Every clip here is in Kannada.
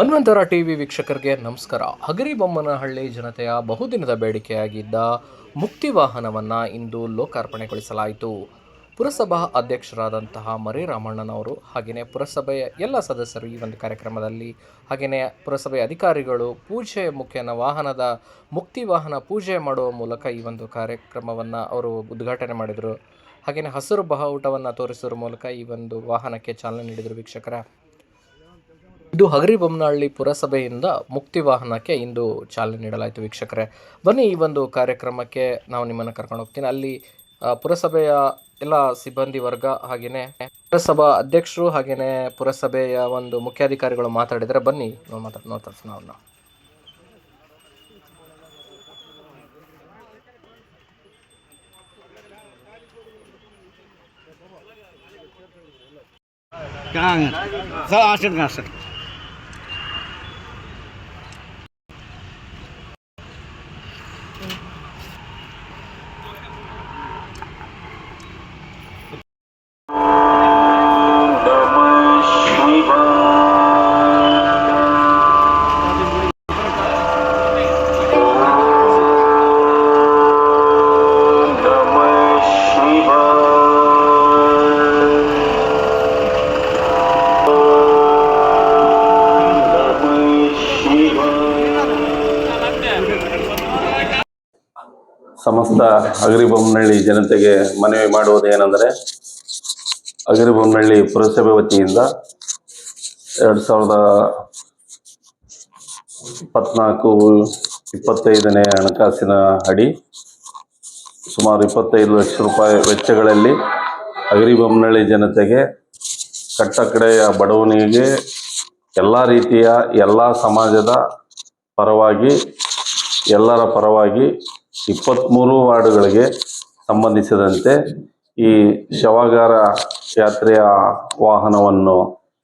ಮನ್ವಂತರ ಟಿವಿ ವೀಕ್ಷಕರಿಗೆ ನಮಸ್ಕಾರ. ಹಗರಿಬೊಮ್ಮನಹಳ್ಳಿ ಜನತೆಯ ಬಹುದಿನದ ಬೇಡಿಕೆಯಾಗಿದ್ದ ಮುಕ್ತಿ ವಾಹನವನ್ನು ಇಂದು ಲೋಕಾರ್ಪಣೆಗೊಳಿಸಲಾಯಿತು. ಪುರಸಭಾ ಅಧ್ಯಕ್ಷರಾದಂತಹ ಮರಿ ರಾಮಣ್ಣನವರು ಹಾಗೆಯೇ ಪುರಸಭೆಯ ಎಲ್ಲ ಸದಸ್ಯರು ಈ ಒಂದು ಕಾರ್ಯಕ್ರಮದಲ್ಲಿ ಹಾಗೆಯೇ ಪುರಸಭೆಯ ಅಧಿಕಾರಿಗಳು ಪೂಜೆ ಮುಖೇನ ವಾಹನದ ಮುಕ್ತಿ ವಾಹನ ಪೂಜೆ ಮಾಡುವ ಮೂಲಕ ಈ ಒಂದು ಕಾರ್ಯಕ್ರಮವನ್ನು ಅವರು ಉದ್ಘಾಟನೆ ಮಾಡಿದರು. ಹಾಗೆಯೇ ಹಸಿರು ಬಾವುಟವನ್ನು ತೋರಿಸುವ ಮೂಲಕ ಈ ಒಂದು ವಾಹನಕ್ಕೆ ಚಾಲನೆ ನೀಡಿದರು ವೀಕ್ಷಕರ. ಇದು ಹಗರಿಬೊಮ್ಮನಹಳ್ಳಿ ಪುರಸಭೆಯಿಂದ ಮುಕ್ತಿ ವಾಹನಕ್ಕೆ ಇಂದು ಚಾಲನೆ ನೀಡಲಾಯಿತು ವೀಕ್ಷಕರೇ. ಬನ್ನಿ ಈ ಒಂದು ಕಾರ್ಯಕ್ರಮಕ್ಕೆ ನಾವು ನಿಮ್ಮನ್ನು ಕರ್ಕೊಂಡು ಹೋಗ್ತೀನಿ. ಅಲ್ಲಿ ಪುರಸಭೆಯ ಎಲ್ಲ ಸಿಬ್ಬಂದಿ ವರ್ಗ ಹಾಗೆಯೇ ಪುರಸಭಾ ಅಧ್ಯಕ್ಷರು ಹಾಗೆಯೇ ಪುರಸಭೆಯ ಒಂದು ಮುಖ್ಯಾಧಿಕಾರಿಗಳು ಮಾತಾಡಿದರೆ ಬನ್ನಿ ಮಾತಾಡ್ ನೋಡ್ತಾ ನಾವು ಸರ್ ಅಷ್ಟೇ ಸರ್ ಸಮಸ್ತ ಅಗರಿಬೊಮ್ಮನಹಳ್ಳಿ ಜನತೆಗೆ ಮನವಿ ಮಾಡುವುದೇನೆಂದರೆ ಅಗರಿಬೊಮ್ಮನಹಳ್ಳಿ ಪುರಸಭೆ ವತಿಯಿಂದ ಎರಡು ಸಾವಿರದ ಇಪ್ಪತ್ನಾಲ್ಕು ಇಪ್ಪತ್ತೈದನೇ ಹಣಕಾಸಿನ ಅಡಿ ಸುಮಾರು ಇಪ್ಪತ್ತೈದು ಲಕ್ಷ ರೂಪಾಯಿ ವೆಚ್ಚಗಳಲ್ಲಿ ಅಗರಿಬೊಮ್ಮನಹಳ್ಳಿ ಜನತೆಗೆ ಕಟ್ಟಕಡೆಯ ಬಡವನಿಗೆ ಎಲ್ಲ ರೀತಿಯ ಎಲ್ಲ ಸಮಾಜದ ಪರವಾಗಿ, ಎಲ್ಲರ ಪರವಾಗಿ ಇಪ್ಪತ್ತ್ಮೂರು ವಾರ್ಡುಗಳಿಗೆ ಸಂಬಂಧಿಸಿದಂತೆ ಈ ಶವಾಗಾರ ಯಾತ್ರೆಯ ವಾಹನವನ್ನು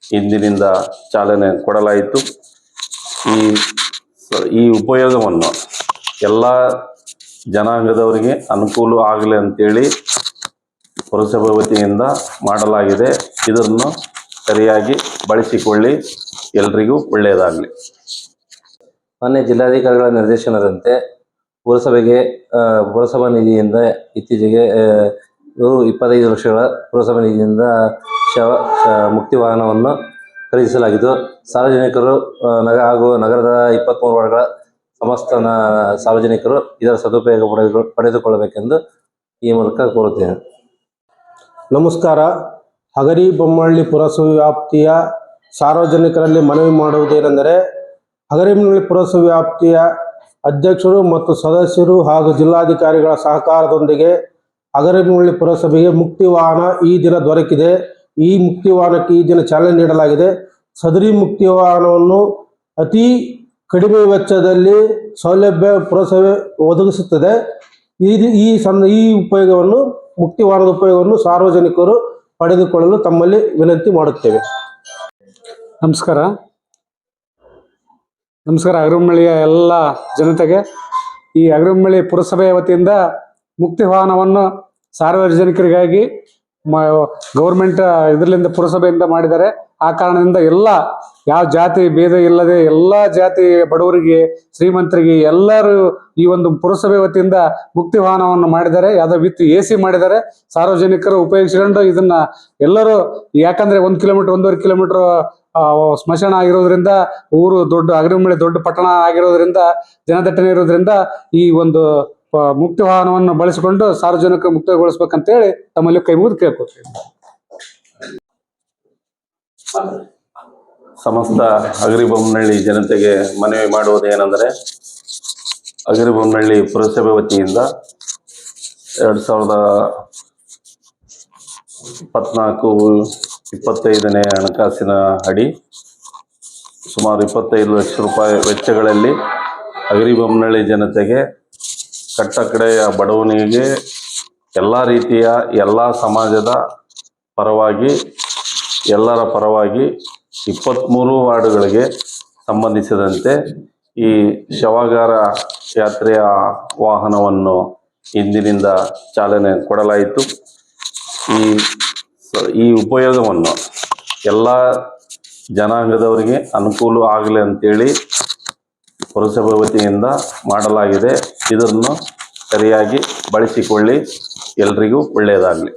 ಇಂದಿನಿಂದ ಚಾಲನೆ ಕೊಡಲಾಯಿತು. ಈ ಈ ಉಪಯೋಗವನ್ನು ಎಲ್ಲ ಜನಾಂಗದವರಿಗೆ ಅನುಕೂಲ ಆಗಲಿ ಅಂತೇಳಿ ಪುರಸಭೆ ವತಿಯಿಂದ ಮಾಡಲಾಗಿದೆ. ಇದನ್ನು ಸರಿಯಾಗಿ ಬಳಸಿಕೊಳ್ಳಿ. ಎಲ್ರಿಗೂ ಒಳ್ಳೆಯದಾಗಲಿ. ಮಾನ್ಯ ಜಿಲ್ಲಾಧಿಕಾರಿಗಳ ನಿರ್ದೇಶನದಂತೆ ಪುರಸಭೆಗೆ ಪುರಸಭಾ ನಿಧಿಯಿಂದ ಇತ್ತೀಚೆಗೆ ಆ, ರು ಇಪ್ಪತ್ತೈದು ಲಕ್ಷಗಳ ಪುರಸಭಾ ನಿಧಿಯಿಂದ ಶವ ಮುಕ್ತಿ ವಾಹನವನ್ನು ಖರೀದಿಸಲಾಗಿದ್ದು ಸಾರ್ವಜನಿಕರು ನಗ ಹಾಗೂ ನಗರದ ಇಪ್ಪತ್ತ್ಮೂರು ವಾರ್ಡ್ಗಳ ಸಮಸ್ತ ಸಾರ್ವಜನಿಕರು ಇದರ ಸದುಪಯೋಗ ಪಡೆದು ಪಡೆದುಕೊಳ್ಳಬೇಕೆಂದು ಈ ಮೂಲಕ ಕೋರುತ್ತೇನೆ. ನಮಸ್ಕಾರ. ಹಗರಿ ಬೊಮ್ಮಹಳ್ಳಿ ಪುರಸಭೆ ವ್ಯಾಪ್ತಿಯ ಸಾರ್ವಜನಿಕರಲ್ಲಿ ಮನವಿ ಮಾಡುವುದೇನೆಂದರೆ ಹಗರಿ ಬೊಮ್ಮಳ್ಳಿ ಪುರಸಭೆ ವ್ಯಾಪ್ತಿಯ ಅಧ್ಯಕ್ಷರು ಮತ್ತು ಸದಸ್ಯರು ಹಾಗೂ ಜಿಲ್ಲಾಧಿಕಾರಿಗಳ ಸಹಕಾರದೊಂದಿಗೆ ಹಗರಿಬೊಮ್ಮಹಳ್ಳಿ ಪುರಸಭೆಗೆ ಮುಕ್ತಿ ವಾಹನ ಈ ದಿನ ದೊರಕಿದೆ. ಈ ಮುಕ್ತಿ ವಾಹನಕ್ಕೆ ಈ ದಿನ ಚಾಲನೆ ನೀಡಲಾಗಿದೆ. ಸದರಿ ಮುಕ್ತಿ ವಾಹನವನ್ನು ಅತಿ ಕಡಿಮೆ ವೆಚ್ಚದಲ್ಲಿ ಸೌಲಭ್ಯ ಪುರಸಭೆ ಒದಗಿಸುತ್ತದೆ. ಇದು ಈ ಸಂದ, ಈ ಉಪಯೋಗವನ್ನು ಮುಕ್ತಿ ವಾಹನದ ಉಪಯೋಗವನ್ನು ಸಾರ್ವಜನಿಕರು ಪಡೆದುಕೊಳ್ಳಲು ತಮ್ಮಲ್ಲಿ ವಿನಂತಿ ಮಾಡುತ್ತೇವೆ. ನಮಸ್ಕಾರ. ನಮಸ್ಕಾರ, ಅಗರಮಳ್ಳಿಯ ಎಲ್ಲ ಜನತೆಗೆ. ಈ ಅಗರಮಳ್ಳಿ ಪುರಸಭೆಯ ವತಿಯಿಂದ ಮುಕ್ತಿ ವಾಹನವನ್ನು ಸಾರ್ವಜನಿಕರಿಗಾಗಿ ಗೌರ್ಮೆಂಟ್ ಇದರಿಂದ ಪುರಸಭೆಯಿಂದ ಮಾಡಿದ್ದಾರೆ. ಆ ಕಾರಣದಿಂದ ಎಲ್ಲ, ಯಾವ ಜಾತಿ ಭೇದ ಇಲ್ಲದೆ ಎಲ್ಲ ಜಾತಿ ಬಡವರಿಗೆ, ಶ್ರೀಮಂತರಿಗೆ ಎಲ್ಲರೂ ಈ ಒಂದು ಪುರಸಭೆ ವತಿಯಿಂದ ಮುಕ್ತಿ ವಾಹನವನ್ನು ಮಾಡಿದ್ದಾರೆ. ಯಾವುದೋ ವಿತ್ ಎ ಸಿ ಮಾಡಿದ್ದಾರೆ. ಸಾರ್ವಜನಿಕರು ಉಪಯೋಗಿಸಿಕೊಂಡು ಇದನ್ನ ಎಲ್ಲರೂ, ಯಾಕಂದ್ರೆ ಒಂದು ಕಿಲೋಮೀಟರ್, ಒಂದೂವರೆ ಕಿಲೋಮೀಟರ್ ಸ್ಮಶಾನ ಆಗಿರೋದ್ರಿಂದ, ಊರು ದೊಡ್ಡ, ಅಗರಿಮಳೆ ದೊಡ್ಡ ಪಟ್ಟಣ ಆಗಿರೋದ್ರಿಂದ, ಜನದಟ್ಟಣೆ ಇರೋದ್ರಿಂದ ಈ ಒಂದು ಮುಕ್ತ ವಾಹನವನ್ನು ಬಳಸಿಕೊಂಡು ಸಾರ್ವಜನಿಕ ಮುಕ್ತಗೊಳಿಸ್ಬೇಕಂತೇಳಿ ತಮ್ಮಲ್ಲಿ ಕೈ ಮುಗಿದು ಕೇಳ್ಕೊತೀವಿ ಸಮಸ್ತ ಅಗರಿಬೊಮ್ಮನಹಳ್ಳಿ ಜನತೆಗೆ ಮನವಿ ಮಾಡುವುದೇನೆಂದರೆ ಅಗರಿಬೊಮ್ಮನಹಳ್ಳಿ ಪುರಸಭೆ ವತಿಯಿಂದ ಎರಡು ಸಾವಿರದ ಇಪ್ಪತ್ನಾಲ್ಕು ಇಪ್ಪತ್ತೈದನೇ ಹಣಕಾಸಿನ ಅಡಿ, ಸುಮಾರು ಇಪ್ಪತ್ತೈದು ಲಕ್ಷ ರೂಪಾಯಿ ವೆಚ್ಚಗಳಲ್ಲಿ ಅಗರಿಬೊಮ್ಮನಹಳ್ಳಿ ಜನತೆಗೆ ಕಟ್ಟಕಡೆಯ ಬಡವನಿಗೆ ಎಲ್ಲ ರೀತಿಯ ಎಲ್ಲ ಸಮಾಜದ ಪರವಾಗಿ, ಎಲ್ಲರ ಪರವಾಗಿ ಇಪ್ಪತ್ತ್ಮೂರು ವಾರ್ಡುಗಳಿಗೆ ಸಂಬಂಧಿಸಿದಂತೆ ಈ ಶವಾಗಾರ ಯಾತ್ರೆಯ ವಾಹನವನ್ನು ಇಂದಿನಿಂದ ಚಾಲನೆ ಕೊಡಲಾಯಿತು. ಈ ಈ ಉಪಯೋಗವನ್ನು ಎಲ್ಲ ಜನಾಂಗದವರಿಗೆ ಅನುಕೂಲ ಆಗಲಿ ಅಂತೇಳಿ ಪುರಸಭೆ ವತಿಯಿಂದ ಮಾಡಲಾಗಿದೆ. ಇದನ್ನು ಸರಿಯಾಗಿ ಬಳಸಿಕೊಳ್ಳಿ. ಎಲ್ರಿಗೂ ಒಳ್ಳೆಯದಾಗಲಿ.